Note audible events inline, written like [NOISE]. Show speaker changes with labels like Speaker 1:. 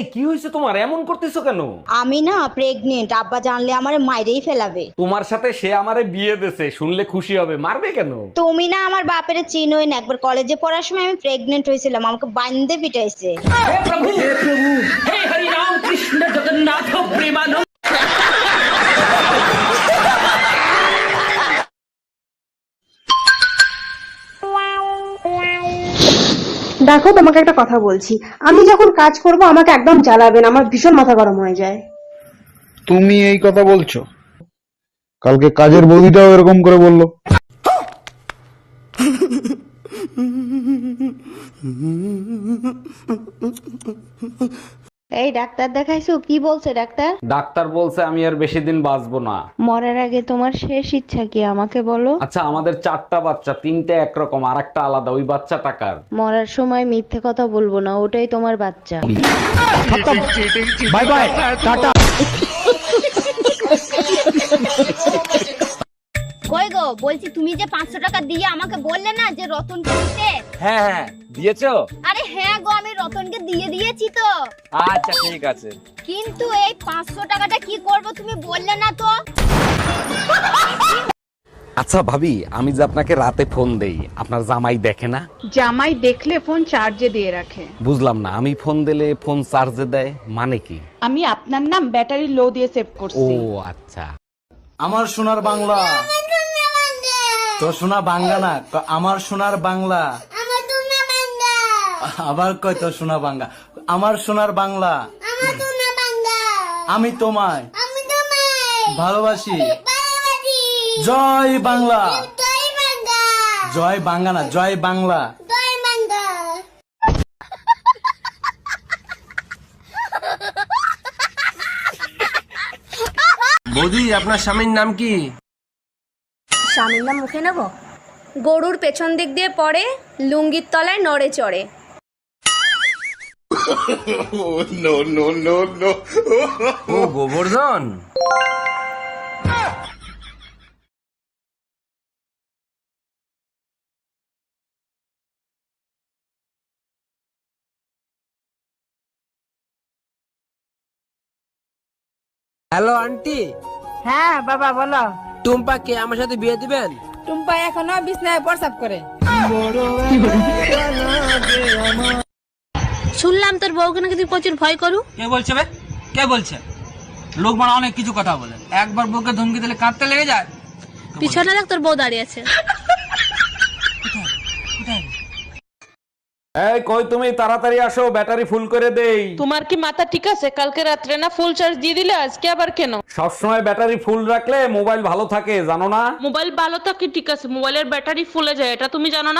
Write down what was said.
Speaker 1: এই কি হয়েছে তোমার? এমন করতেছো কেন?
Speaker 2: আমি না প্রেগনেন্ট আব্বা জানলে আমার মাইরেই ফেলাবে।
Speaker 1: তোমার সাথে সে আমারে বিয়ে দেছে শুনলে খুশি হবে। মারবে কেন?
Speaker 2: তুমি না আমার বাপের চিনোই না। একবার কলেজে পড়ার সময় আমি প্রেগনেন্ট হয়েছিলাম আমাকে বান্ধে পিটাইছে।
Speaker 3: দেখো তোমাকে একটা কথা বলছি। আমি যখন কাজ করব আমাকে একদম জ্বালাবেন আমার ভীষণ মাথা গরম হয়ে যায়।
Speaker 4: তুমি এই কথা বলছো? কালকে কাজের বৌদিটাও এরকম করে বলল। [LAUGHS]
Speaker 5: এই ডাক্তার দেখাইছো? কি বলছে ডাক্তার?
Speaker 1: ডাক্তার বলছে আমি আর বেশি দিন বাঁচবো না।
Speaker 5: মরার আগে তোমার শেষ ইচ্ছা কি আমাকে বলো?
Speaker 1: আচ্ছা আমাদের চারটা বাচ্চা তিনটে একরকম আর একটা আলাদা ওই বাচ্চা টাকার
Speaker 5: মরার সময় মিথ্যে কথা বলব না ওটাই তোমার বাচ্চা।
Speaker 4: বাই বাই টাটা।
Speaker 2: কই গো বলছি তুমি যে পাঁচশো টাকা দিয়ে আমাকে বললে না যে রতনকে দিতে
Speaker 6: হ্যাঁ হ্যাঁ দিয়েছ?
Speaker 2: আরে হ্যাঁ গো আমি রতনকে দিয়ে দিয়েছি তো।
Speaker 6: আচ্ছা ঠিক আছে।
Speaker 2: কিন্তু এই পাঁচশো টাকাটা কি করব তুমি বললে না তো?
Speaker 1: আচ্ছা ভাবি আমি যে আপনাকে রাতে ফোন দেই আপনার জামাই দেখে না?
Speaker 7: জামাই দেখলে ফোন চার্জে দিয়ে রাখে।
Speaker 1: বুঝলাম না আমি ফোন দিলে ফোন চার্জে দেয় মানে কি?
Speaker 7: আমি আপনার নাম ব্যাটারি লো দিয়ে সেভ
Speaker 1: ও
Speaker 7: করছি
Speaker 1: আচ্ছা।
Speaker 8: আমার সোনার বাংলা। তো সোনা বাংলা না ক- আমার সোনার বাংলা। আবার কয় তো সোনা বাংলা? আমার সোনার বাংলা। আমি তোমায়। ভালোবাসি। জয় বাংলা। জয় বাংলা। না জয় বাংলা।
Speaker 6: বৌদি আপনার স্বামীর নাম কি?
Speaker 9: স্বামীর নাম মুখে নেব? গরুর পেছন দিক দিয়ে পড়ে লুঙ্গির তলায় নড়ে চড়ে। [LAUGHS]
Speaker 6: ও গোবর্ধন। Hello aunty.
Speaker 7: হ্যাঁ বাবা বলো।
Speaker 6: টুম্পাকে আমার সাথে বিয়ে দিবেন?
Speaker 7: টুম্পা এখনও বিছনায় প্রসাব করে।
Speaker 9: শুনলাম তোর বউকে নাকি তুই প্রচুর ভয় করু।
Speaker 10: কে বলছে বে? কে বলছে? লোক মানে অনেক কিছু কথা বলে। একবার বউকে ধমকি দিলে কাঁদতে লেগে যায়?
Speaker 9: পিছনে দেখ তোর বউ দাঁড়িয়ে আছে।
Speaker 1: এই কই তুমি? তাড়াতাড়ি আসো ব্যাটারি ফুল করে দেই।
Speaker 7: তোমার কি মাথা ঠিক আছে? কালকে রাত্রে না ফুল চার্জ দিয়ে দিলে আজকে আবার কেন?
Speaker 1: সবসময় ব্যাটারি ফুল রাখলে মোবাইল ভালো থাকে জানো না?
Speaker 7: মোবাইল ভালো থাকে ঠিক আছে। মোবাইলের ব্যাটারি ফুলে যায় এটা তুমি জানো না?